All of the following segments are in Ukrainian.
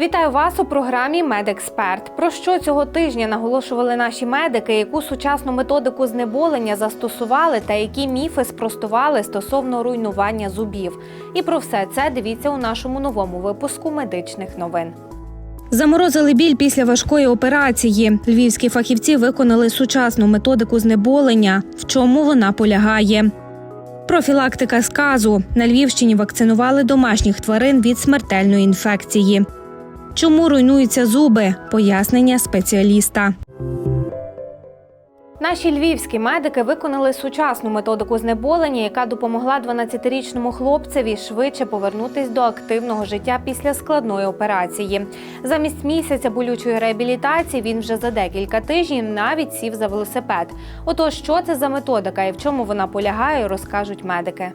Вітаю вас у програмі Медексперт. Про що цього тижня наголошували наші медики, яку сучасну методику знеболення застосували та які міфи спростували стосовно руйнування зубів. І про все це дивіться у нашому новому випуску медичних новин. Заморозили біль після важкої операції. Львівські фахівці виконали сучасну методику знеболення. В чому вона полягає? Профілактика сказу на Львівщині вакцинували домашніх тварин від смертельної інфекції. Чому руйнуються зуби? Пояснення спеціаліста. Наші львівські медики виконали сучасну методику знеболення, яка допомогла 12-річному хлопцеві швидше повернутись до активного життя після складної операції. Замість місяця болючої реабілітації він вже за декілька тижнів навіть сів за велосипед. Отож, що це за методика і в чому вона полягає, розкажуть медики.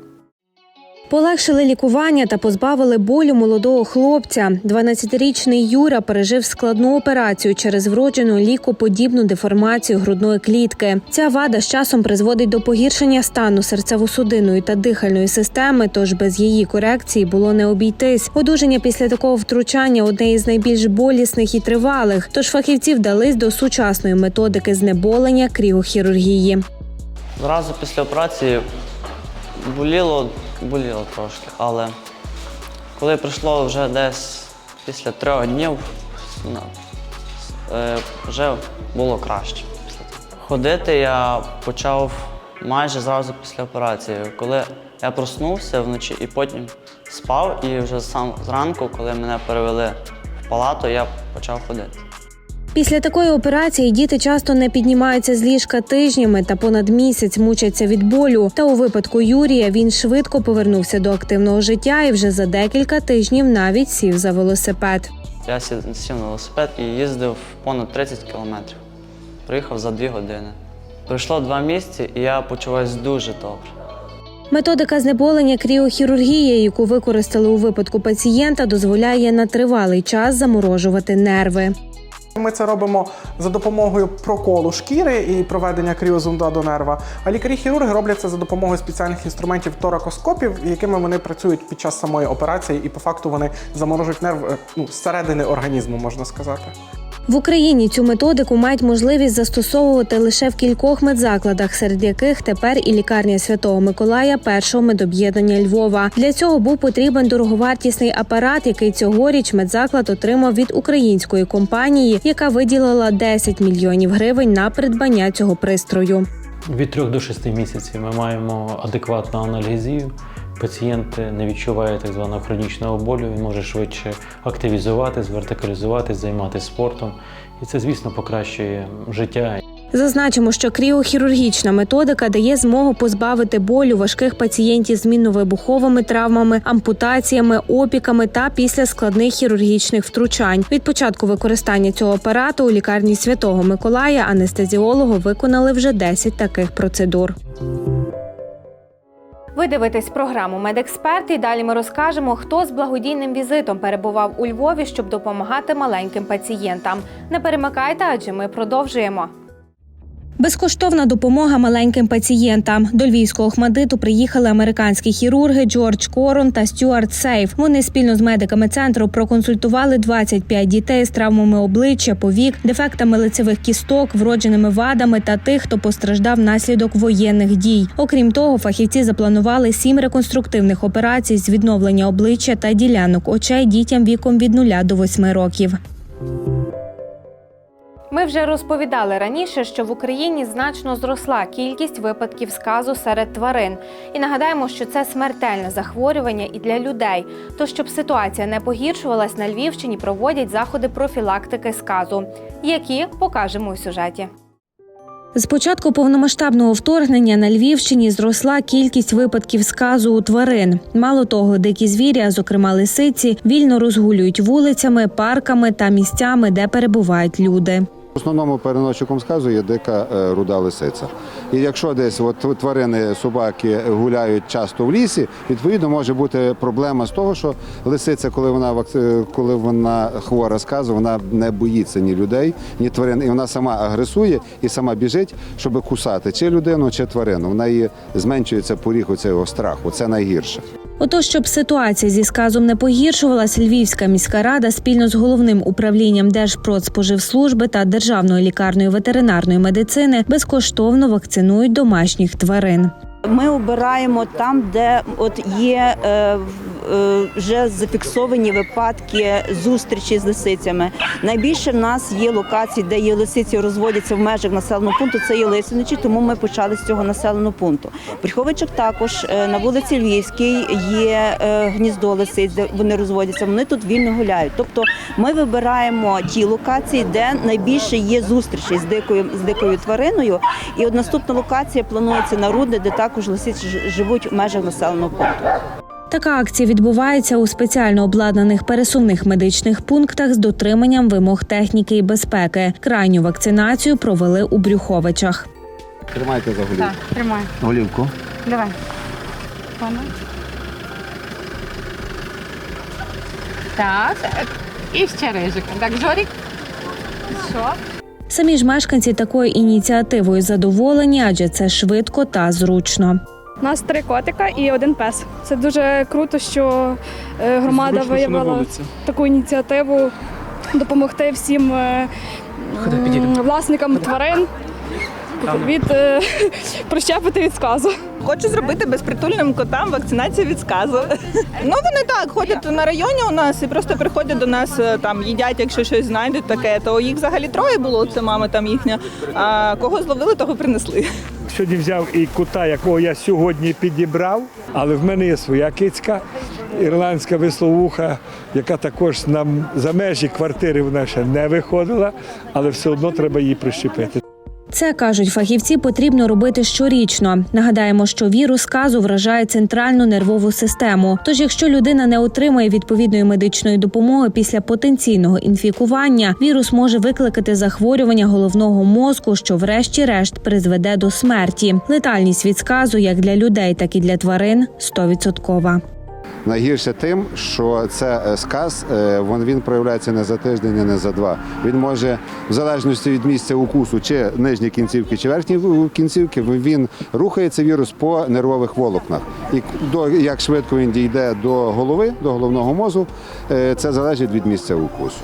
Полегшили лікування та позбавили болю молодого хлопця. 12-річний Юра пережив складну операцію через вроджену лікоподібну деформацію грудної клітки. Ця вада з часом призводить до погіршення стану серцево-судинної та дихальної системи, тож без її корекції було не обійтись. Одужання після такого втручання одне із найбільш болісних і тривалих. Тож фахівці вдались до сучасної методики знеболення кріохірургії. Зразу після операції боліло, боліло трошки, але коли прийшло вже десь після трьох днів, ну, е, вже було краще. Ходити я почав майже зразу після операції. Коли я проснувся вночі і потім спав, і вже сам зранку, коли мене перевели в палату, я почав ходити. Після такої операції діти часто не піднімаються з ліжка тижнями та понад місяць мучаться від болю. Та у випадку Юрія він швидко повернувся до активного життя і вже за декілька тижнів навіть сів за велосипед. Я сів на велосипед і їздив понад 30 кілометрів. Приїхав за дві години. Пройшло два місяці, і я почуваюся дуже добре. Методика знеболення кріохірургії, яку використали у випадку пацієнта, дозволяє на тривалий час заморожувати нерви. Ми це робимо за допомогою проколу шкіри і проведення кріозунда до нерва. А лікарі-хірурги роблять це за допомогою спеціальних інструментів торакоскопів, якими вони працюють під час самої операції, і по факту вони заморожують нерв е, ну, зсередини організму, можна сказати. В Україні цю методику мають можливість застосовувати лише в кількох медзакладах, серед яких тепер і лікарня Святого Миколая першого медоб'єднання Львова. Для цього був потрібен дороговартісний апарат, який цьогоріч медзаклад отримав від української компанії, яка виділила 10 мільйонів гривень на придбання цього пристрою. Від 3 до 6 місяців ми маємо адекватну аналгезію. Пацієнт не відчуває так званого хронічного болю, він може швидше активізуватись, вертикалізуватись, займатися спортом. І це, звісно, покращує життя. Зазначимо, що кріохірургічна методика дає змогу позбавити болю важких пацієнтів з мінно-вибуховими травмами, ампутаціями, опіками та після складних хірургічних втручань. Від початку використання цього апарату у лікарні Святого Миколая анестезіологи виконали вже 10 таких процедур. Ви дивитесь програму Медексперт і далі ми розкажемо, хто з благодійним візитом перебував у Львові, щоб допомагати маленьким пацієнтам. Не перемикайте, адже ми продовжуємо. Безкоштовна допомога маленьким пацієнтам. До львівського Охмадиту приїхали американські хірурги Джордж Корон та Стюарт Сейф. Вони спільно з медиками центру проконсультували 25 дітей з травмами обличчя, повік, дефектами лицевих кісток, вродженими вадами та тих, хто постраждав внаслідок воєнних дій. Окрім того, фахівці запланували сім реконструктивних операцій з відновлення обличчя та ділянок очей дітям віком від 0 до 8 років. Ми вже розповідали раніше, що в Україні значно зросла кількість випадків сказу серед тварин. І нагадаємо, що це смертельне захворювання і для людей. То щоб ситуація не погіршувалась, на Львівщині проводять заходи профілактики сказу, які покажемо у сюжеті. З початку повномасштабного вторгнення на Львівщині зросла кількість випадків сказу у тварин. Мало того, дикі звіря, зокрема лисиці, вільно розгулюють вулицями, парками та місцями, де перебувають люди. В основному переносчиком сказу є дика е, руда лисиця. І якщо десь от тварини, собаки гуляють часто в лісі, відповідно може бути проблема з того, що лисиця, коли вона вак- коли вона хвора сказу, вона не боїться ні людей, ні тварин, і вона сама агресує і сама біжить, щоб кусати чи людину, чи тварину. В неї зменшується поріг оцього страху. Це найгірше. Отож, щоб ситуація зі сказом не погіршувалась, Львівська міська рада спільно з головним управлінням Держпродспоживслужби та Державною лікарнею ветеринарної медицини безкоштовно вакцинують домашніх тварин. Ми обираємо там, де от є е, вже зафіксовані випадки зустрічі з лисицями. Найбільше в нас є локацій, де є лисиці, розводяться в межах населеного пункту. Це є Лисиничі, тому ми почали з цього населеного пункту. Бріховичок також е, на вулиці Львівській є е, гніздо лисиць, де вони розводяться. Вони тут вільно гуляють. Тобто ми вибираємо ті локації, де найбільше є зустрічі з дикою з дикою твариною. І от наступна локація планується на Рудне, де також лисиці живуть в межах населеного пункту. Така акція відбувається у спеціально обладнаних пересувних медичних пунктах з дотриманням вимог техніки і безпеки. Крайню вакцинацію провели у Брюховичах. Тримайте за голівку. Так, тримай. Голівку. Давай. Так. І ще рижик. Так, Жорік. Що? Самі ж мешканці такою ініціативою задоволені, адже це швидко та зручно. У нас три котика і один пес. Це дуже круто, що е, громада виявила таку ініціативу допомогти всім е, м, власникам тварин від е, прищепити від сказу. Хочу зробити безпритульним котам вакцинацію від сказу. Ну вони так ходять на районі у нас і просто приходять до нас е, там їдять, якщо щось знайдуть таке. То їх взагалі троє було. Це мама там їхня. А кого зловили, того принесли. Сьогодні взяв і кота, якого я сьогодні підібрав, але в мене є своя кицька, ірландська висловуха, яка також нам за межі квартири вона ще не виходила, але все одно треба її прищепити. Це кажуть фахівці, потрібно робити щорічно. Нагадаємо, що вірус сказу вражає центральну нервову систему. Тож, якщо людина не отримує відповідної медичної допомоги після потенційного інфікування, вірус може викликати захворювання головного мозку, що, врешті-решт, призведе до смерті. Летальність від сказу як для людей, так і для тварин 100%. Найгірше тим, що це е, сказ, е, він, проявляється не за тиждень, і не за два. Він може, в залежності від місця укусу, чи нижні кінцівки, чи верхні кінцівки, він рухається вірус по нервових волокнах. І до як швидко він дійде до голови, до головного мозку, е, це залежить від місця укусу.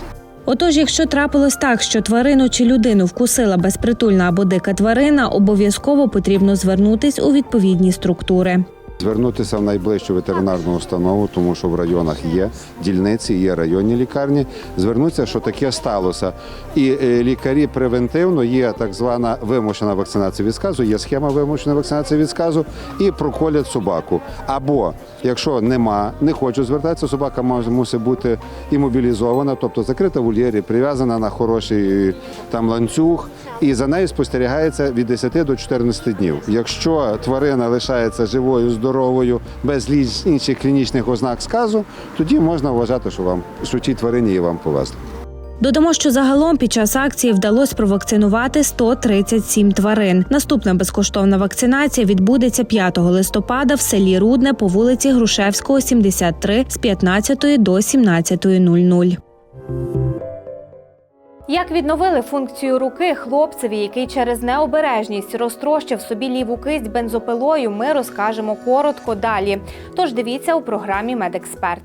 Отож, якщо трапилось так, що тварину чи людину вкусила безпритульна або дика тварина, обов'язково потрібно звернутись у відповідні структури. Звернутися в найближчу ветеринарну установу, тому що в районах є дільниці, є районні лікарні. Звернутися, що таке сталося. І е, лікарі превентивно є так звана вимушена вакцинація від сказу, є схема вимушеної вакцинації від сказу і проколять собаку. Або якщо нема, не хочу звертатися, собака мусить бути імобілізована, тобто закрита в вольєрі, прив'язана на хороший там ланцюг, і за нею спостерігається від 10 до 14 днів. Якщо тварина лишається живою, здоровою, без лі- інших клінічних ознак сказу, тоді можна вважати, що вам що тій тварині її вам повезли. Додамо, що загалом під час акції вдалося провакцинувати 137 тварин. Наступна безкоштовна вакцинація відбудеться 5 листопада в селі Рудне по вулиці Грушевського, 73 з 15 до 17.00. Як відновили функцію руки хлопцеві, який через необережність розтрощив собі ліву кисть бензопилою, ми розкажемо коротко далі. Тож дивіться у програмі Медексперт.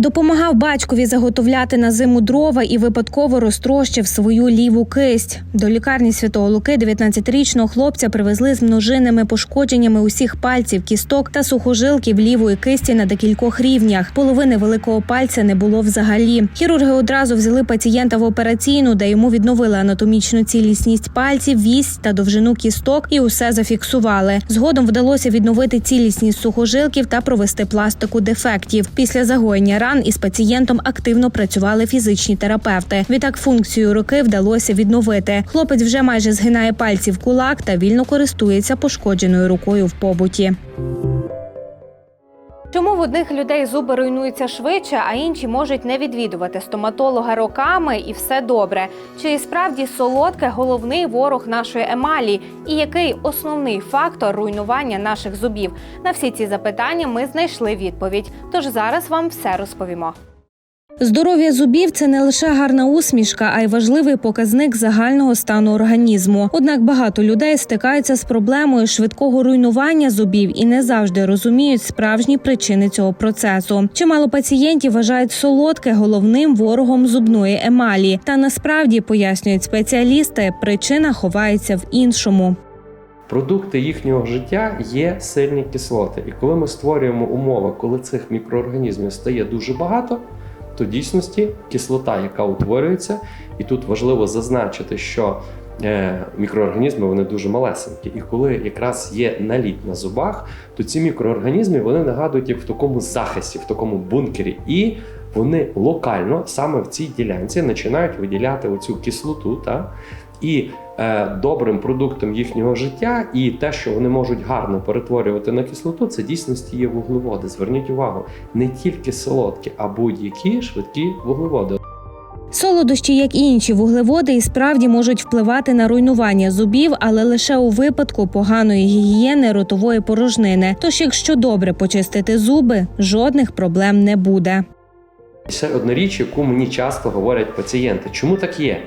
Допомагав батькові заготовляти на зиму дрова і випадково розтрощив свою ліву кисть. До лікарні Святого Луки 19-річного хлопця привезли з множинними пошкодженнями усіх пальців, кісток та сухожилків лівої кисті на декількох рівнях. Половини великого пальця не було взагалі. Хірурги одразу взяли пацієнта в операційну, де йому відновили анатомічну цілісність пальців, вісь та довжину кісток, і усе зафіксували. Згодом вдалося відновити цілісність сухожилків та провести пластику дефектів. Після загоєння ран із пацієнтом активно працювали фізичні терапевти. Відтак функцію руки вдалося відновити. Хлопець вже майже згинає пальці в кулак та вільно користується пошкодженою рукою в побуті. Чому в одних людей зуби руйнуються швидше, а інші можуть не відвідувати стоматолога роками і все добре? Чи справді солодке головний ворог нашої емалі? І який основний фактор руйнування наших зубів? На всі ці запитання ми знайшли відповідь. Тож зараз вам все розповімо. Здоров'я зубів це не лише гарна усмішка, а й важливий показник загального стану організму. Однак багато людей стикаються з проблемою швидкого руйнування зубів і не завжди розуміють справжні причини цього процесу. Чимало пацієнтів вважають солодке головним ворогом зубної емалі. Та насправді пояснюють спеціалісти, причина ховається в іншому. Продукти їхнього життя є сильні кислоти. І коли ми створюємо умови, коли цих мікроорганізмів стає дуже багато, то дійсності кислота, яка утворюється, і тут важливо зазначити, що е, мікроорганізми вони дуже малесенькі. І коли якраз є наліт на зубах, то ці мікроорганізми вони нагадують як в такому захисті, в такому бункері. І вони локально саме в цій ділянці починають виділяти оцю кислоту. Та? І е, добрим продуктом їхнього життя, і те, що вони можуть гарно перетворювати на кислоту, це дійсності є вуглеводи. Зверніть увагу, не тільки солодкі, а будь-які швидкі вуглеводи. Солодощі, як і інші вуглеводи, і справді можуть впливати на руйнування зубів, але лише у випадку поганої гігієни ротової порожнини. Тож, якщо добре почистити зуби, жодних проблем не буде. Ще одна річ, яку мені часто говорять пацієнти. Чому так є?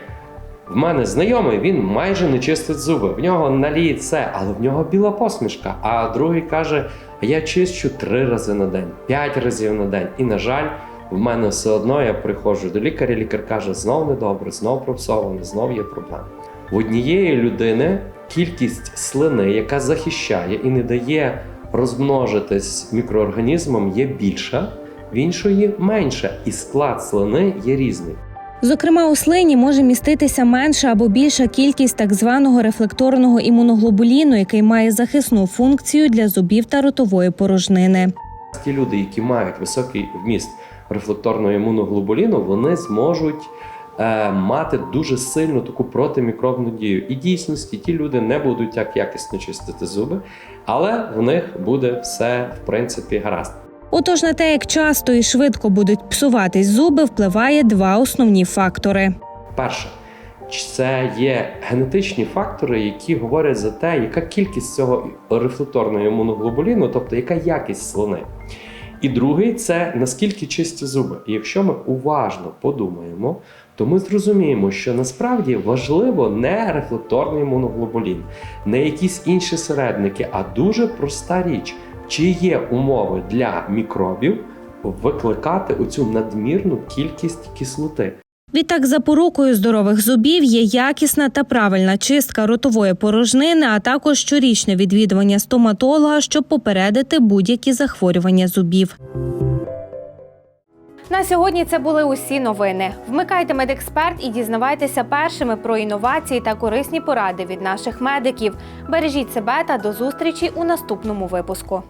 В мене знайомий, він майже не чистить зуби. В нього наліє все, але в нього біла посмішка. А другий каже: а я чищу три рази на день, п'ять разів на день. І, на жаль, в мене все одно я приходжу до лікаря. Лікар каже: знов недобре, знов пропсоване, знов є проблеми. В однієї людини кількість слини, яка захищає і не дає розмножитись мікроорганізмам, є більша, в іншої менша, і склад слини є різний. Зокрема, у слині може міститися менша або більша кількість так званого рефлекторного імуноглобуліну, який має захисну функцію для зубів та ротової порожнини. Ті люди, які мають високий вміст рефлекторного імуноглобуліну, вони зможуть е, мати дуже сильну таку протимікробну дію. І дійсності ті люди не будуть так якісно чистити зуби, але в них буде все в принципі гаразд. Отож, на те, як часто і швидко будуть псуватись зуби, впливає два основні фактори. Перше, це є генетичні фактори, які говорять за те, яка кількість цього рефлекторного імуноглобуліну, тобто яка якість слини. І другий це наскільки чисті зуби. І якщо ми уважно подумаємо, то ми зрозуміємо, що насправді важливо не рефлекторний імуноглобулін, не якісь інші середники, а дуже проста річ, чи є умови для мікробів викликати оцю надмірну кількість кислоти. Відтак, запорукою здорових зубів є якісна та правильна чистка ротової порожнини, а також щорічне відвідування стоматолога, щоб попередити будь-які захворювання зубів. На сьогодні це були усі новини. Вмикайте медексперт і дізнавайтеся першими про інновації та корисні поради від наших медиків. Бережіть себе та до зустрічі у наступному випуску.